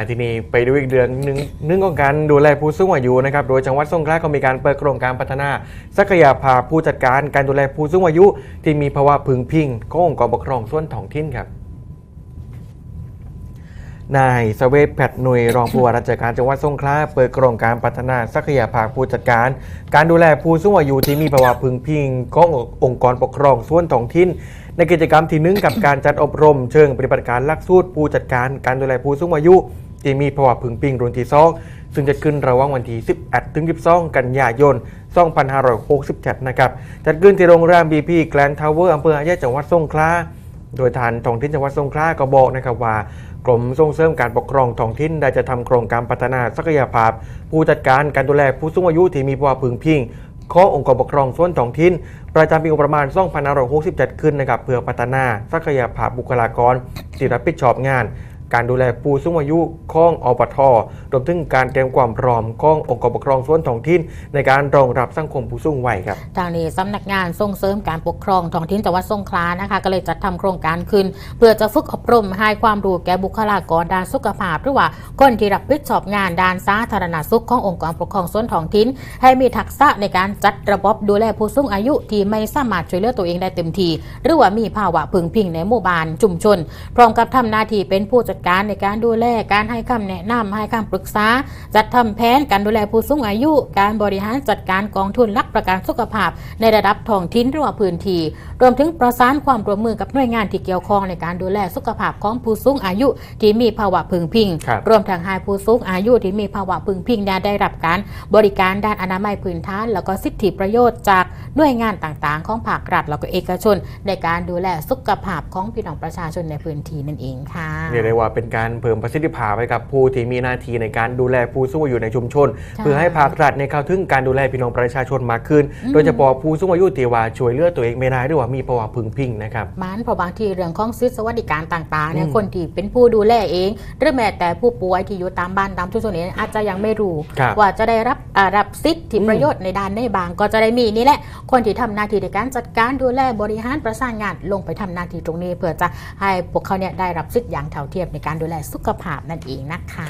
อทีนี้ไปดูอีกเดือนหนึ่งนึ่งของการดูแลผู้สูงอายุนะครับ โดยจังหวัดสงขลาก็มีการเปิดโครงการพัฒนาศักยภาพผู้จัดการการดูแลผู้สูงอายุ ที่มีภาวะพึงพิงขององค์กรปกครองส่วนท้องถิ่นครับนายสเวทแพทย์หนุยรองผู้ว่าราชการจังหวัดสงขลาเปิดโครงการพัฒนาศักยภาพผู้จัดการ การดูแลผู้สูงอายุที่มีภาวะพึงพิงขององค์กรปกครองส่วนท้องถิ่นในกิจกรรมที่หนึ่งกับการจัดอบรมเชิงปฏิบัติการลักสูตรผู้จัดการการดูแลผู้สูงอายุ ที่มีภาวะพึงพิงรุ่นที่สองซึ่งจะขึ้นระหว่างวันที่ 11 ถึง 12 กันยายน 2567 นะครับ จัดขึ้นที่โรงแรมบีพีแกลนทาวเวอร์อำเภออาแยจังหวัดสงขลา โดยทานท้องถิ่นจังหวัดสงขลาก็บอกนะครับว่ากรมส่งเสริมการปกครองท้องถิ่นได้จะทำโครงการพัฒนาศักยภาพ ผู้จัดการการดูแลผู้สูงอายุที่มีภาวะพึงพิงขององค์กรปกครองส่วนท้องถิ่นประจำปีประมาณ 2567 ขึ้นนะครับเพื่อพัฒนาศักยภาพบุคลากรที่รับผิดชอบงาน การดูแลผู้สูงอายุของอปทรวมถึงการเตรียมความพร้อมขององค์กรปกครองส่วนท้องถิ่นในการรองรับสังคมผู้สูงวัยครับทางนี้สำนักงานส่งเสริมการปกครองท้องถิ่นจังหวัดสงขลานะคะ ก็เลยจัดทำโครงการขึ้น เพื่อจะฝึกอบรมให้ความรู้แก่บุคลากรด้านสุขภาพหรือว่าคนที่รับผิดชอบงานด้านสาธารณสุขขององค์กรปกครองส่วนท้องถิ่นให้มีทักษะในการจัดระบบดูแลผู้สูงอายุที่ไม่สามารถช่วยเหลือตัวเองได้เต็มทีหรือว่ามีภาวะพึงพิงในหมู่บ้านชุมชน พร้อมกับทำหน้าที่เป็นผู้จัดการในการดูแลการให้คำแนะนำให้คำปรึกษา จัดทำแผนการดูแลผู้สูงอายุ การบริหารจัดการกองทุนรักประกันสุขภาพ ในระดับท้องถิ่นหรือว่าพื้นที่รวมถึงประสานความร่วมมือกับหน่วยงานที่เกี่ยวข้องในการดูแลสุขภาพของผู้สูงอายุที่มีภาวะพึงพิงครับรวมทั้งให้ผู้สูงอายุที่มีภาวะพึงพิงเนี่ยได้รับการบริการด้านอนามัยพื้นฐาน แล้วก็สิทธิประโยชน์จากหน่วยงานต่างๆ ของภาครัฐแล้วก็เอกชน ในการดูแลสุขภาพของพี่น้องประชาชนในพื้นที่นั่นเองค่ะเรียกได้ว่าเป็นการเพิ่มประสิทธิภาพให้กับผู้ที่มีหน้าที่ในการดูแลผู้สูงอายุในชุมชนใช่เพื่อให้ภาครัฐในเข้าถึงการดูแลพี่น้องประชาชนมากขึ้น โดยเฉพาะผู้สูงอายุที่ว่าช่วยเหลือตัวเองไม่ได้หรือว่ามีภาวะพึงพิงนะครับมันเพราะบางทีเรื่องของสิทธิสวัสดิการต่างๆเนี่ยอืมคนที่เป็นผู้ดูแลเองหรือแม้แต่ผู้ป่วยที่อยู่ตามบ้านตามชุมชนเนี่ยอาจจะยังไม่รู้ครับว่าจะได้รับอ่ารับสิทธิอืมประโยชน์ในด้านในบางก็จะได้มีนี่แหละคนที่ทำหน้าที่ในการจัดการดูแลบริหารประสานงานลงไปทำหน้าที่ตรงนี้ เพื่อจะให้พวกเขาเนี่ยได้รับสิทธิอย่างเท่าเทียมในการดูแลสุขภาพนั่นเองนะคะ